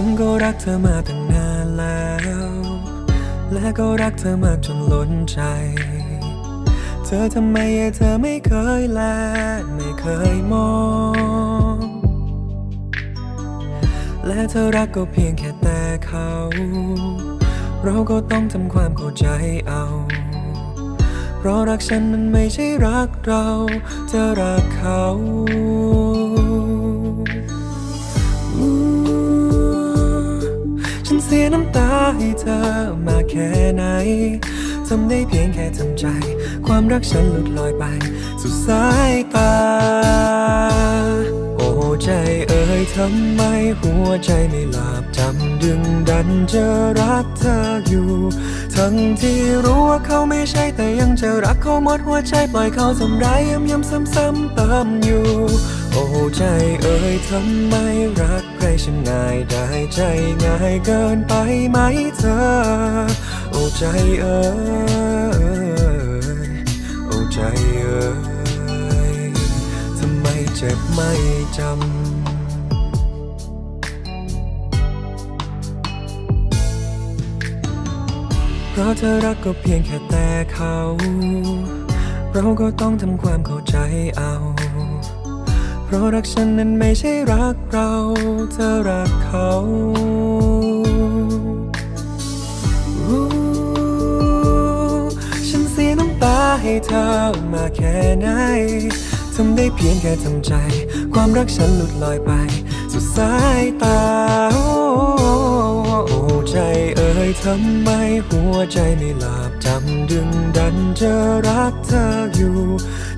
ฉันก็รักเธอมาตั้งนานแล้ว และก็รักเธอมากจนล้นใจ เธอทำไมเธอไม่เคยแลไม่เคยมอง และเธอรักก็เพียงแค่แต่เขา เราก็ต้องทำความเข้าใจเอา เพราะรักฉันมันไม่ใช่รักเรา เธอรักเขา สียน้ำตาให้เธอมาแค่ไหน ทำได้เพียงแค่ทำใจ ความรักฉันหลุดลอยไปสู่สายตา โอ้ใจเอ่ยทำไมหัวใจไม่หลับจำดึงดันจะรักเธออยู่ ทั้งที่รู้ว่าเขาไม่ใช่แต่ยังจะรักเขาหมดหัวใจปล่อยเขาทำร้ายย้ำย้ำซ้ำซ้ำเติมอยู่ อ้ใจเอ่ยทำไมรักใครฉันง่ายได้ใจง่ายเกินไปไหมเธอ โอ้ใจเอ่ยโอ้ใจเอ่ยทำไมเจ็บไม่จำเพราะเธอรักก็เพียงแค่แต่เขา เราก็ต้องทำความเข้าใจเอา เพราะรักฉันนั้นไม่ใช่รักเรา เธอรักเขาฉันเสียน้ำตาให้เธอมาแค่ไหนทำได้เพียงแค่ทำใจ ความรักฉันหลุดลอยไป สุดสายตา ทำไมหัวใจไม่หลับจำดึงดันจะรักเธออยู่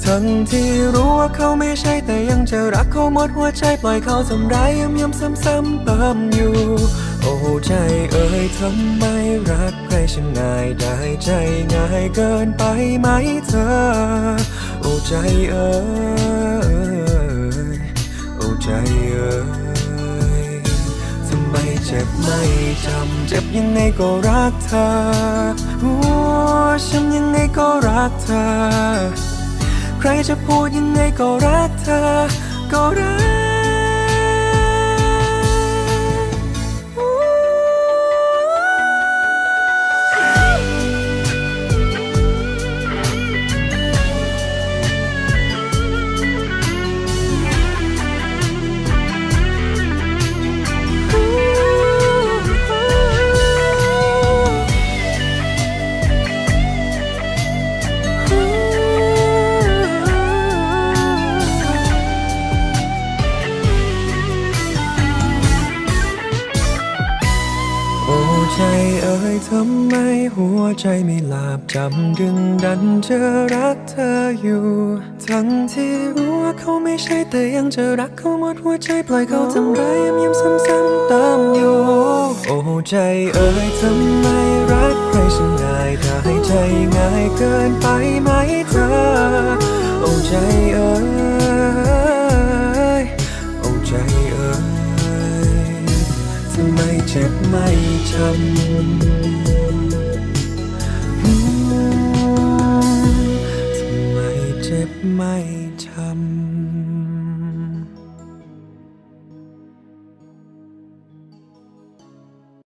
ทั้งที่รู้ว่าเขาไม่ใช่แต่ยังจะรักเขาหมดหัวใจปล่อยเขาทำร้ายย้ำย้ำซ้ำซ้ำเติมอยู่ โอ้ใจเอ่ยทำไมรักใครฉันง่ายได้ใจง่ายเกินไปไหมเธอ โอ้ใจเอ่ยโอ้ใจ เจ็บไม่จำเจ็บยังไงก็รักเธอโอ้ฉันยังไงก็รักเธอ ใครจะพูดยังไงก็รักเธอ ก็รัก ใจเอ่ยทำไมหัวใจไม่หลับจำดึงดันจะรักเธออยู่ ทั้งที่รู้ว่าเขาไม่ใช่แต่ยังจะรักเขาหมดหัวใจปล่อยเขาทำร้ายย้ำย้ำซ้ำซ้ำตามอยู่ โอ้ใจเอ่ยทำไมรักใครฉันง่ายได้ใจง่ายเกินไปไหมเธอ โอ้ใจเอ่ย ไม่จำทำไมเจ็บไม่